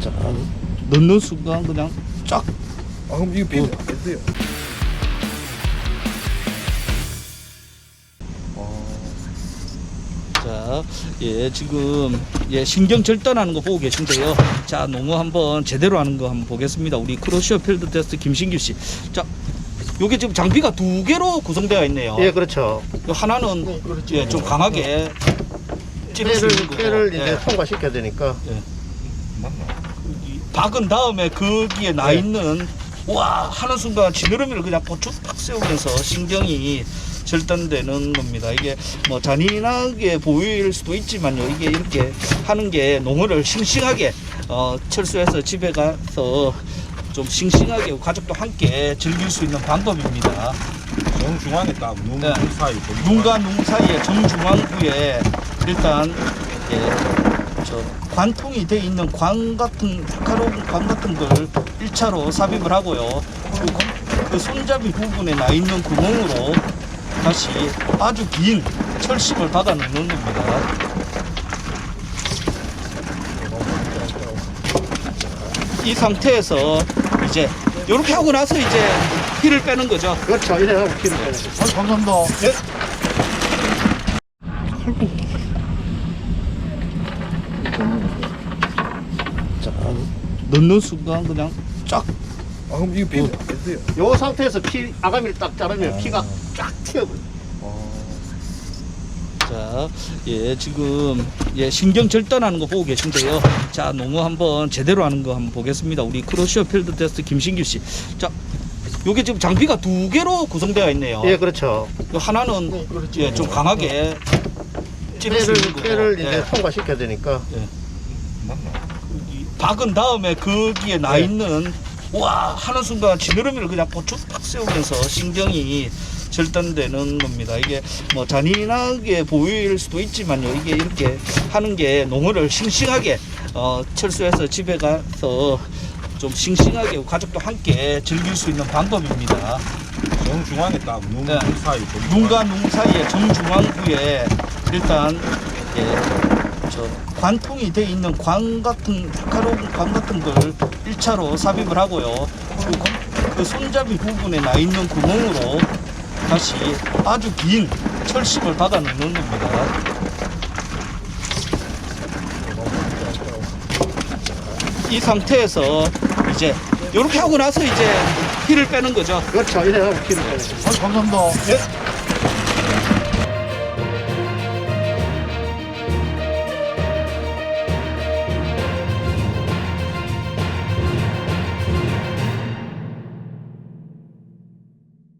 자, 넣는 순간 그냥 쫙. 아 그럼 이거 비면 안 돼요. 자, 예, 지금 예, 신경 절단하는 거 보고 계신데요. 자, 농어 한번 제대로 하는 거 한번 보겠습니다. 우리 크로시어 필드 테스트 김신규 씨. 자, 요게 지금 장비가 두 개로 구성되어 있네요. 예, 그렇죠. 요 하나는 네, 그렇죠. 예, 좀 강하게 찌를 수 때를, 있는 거고. 때를 이제 예. 통과시켜야 되니까. 맞나? 박은 다음에 거기에 나 네. 있는 와 하는 순간 지느러미를 그냥 고추 팍 세우면서 신경이 절단되는 겁니다. 이게 뭐 잔인하게 보일 수도 있지만요. 이게 이렇게 하는 게 농어를 싱싱하게 어, 철수해서 집에 가서 좀 싱싱하게 가족도 함께 즐길 수 있는 방법입니다. 정중앙에 딱눈 네. 사이 그 눈과 눈 사이에 정중앙부에 일단 예, 저 관통이 돼 있는 관 같은 날카로운 관 같은 걸 1차로 삽입을 하고요. 그리고 그 손잡이 부분에 나 있는 구멍으로 다시 아주 긴 철심을 받아 넣는 겁니다. 이 상태에서 이제 이렇게 하고 나서 이제 피를 빼는 거죠. 그렇죠. 이래 하고 키를 빼는 거죠. 아 감사합니다. 예. 자, 넣는 순간 그냥 쫙. 아 그럼 이거 돼요. 요 상태에서 피, 아가미를 딱 자르면 피가 쫙 튀어버려 요. 자, 예, 지금 예, 신경 절단하는 거 보고 계신데요. 자, 농어 한번 제대로 하는 거 한번 보겠습니다. 우리 크로시어 필드 테스트 김신규 씨. 자, 요게 지금 장비가 두 개로 구성되어 있네요. 예, 그렇죠. 요 하나는 네, 그렇죠. 예, 좀 강하게 찌를 수 있는 거고. 때를 예. 이제 통과시켜야 되니까. 맞나? 박은 다음에 거기에 나 네. 있는 와 하는 순간 지느러미를 그냥 고추 팍 세우면서 신경이 절단되는 겁니다. 이게 뭐 잔인하게 보일 수도 있지만요. 이게 이렇게 하는 게 농어를 싱싱하게 어, 철수해서 집에 가서 좀 싱싱하게 가족도 함께 즐길 수 있는 방법입니다. 정중앙에 딱 눈 네. 사이 그 눈과 눈 사이에 정중앙부에 일단 예, 저 관통이 돼 있는 관 같은 날카로운 관 같은 걸 1차로 삽입을 하고요. 그리고 그 손잡이 부분에 나 있는 구멍으로 다시 아주 긴 철심을 받아 넣는 겁니다. 이 상태에서 이제 이렇게 하고 나서 이제 피를 빼는 거죠. 그렇죠. 이래 하고 키를 빼는 거죠. 아 감사합니다. 예.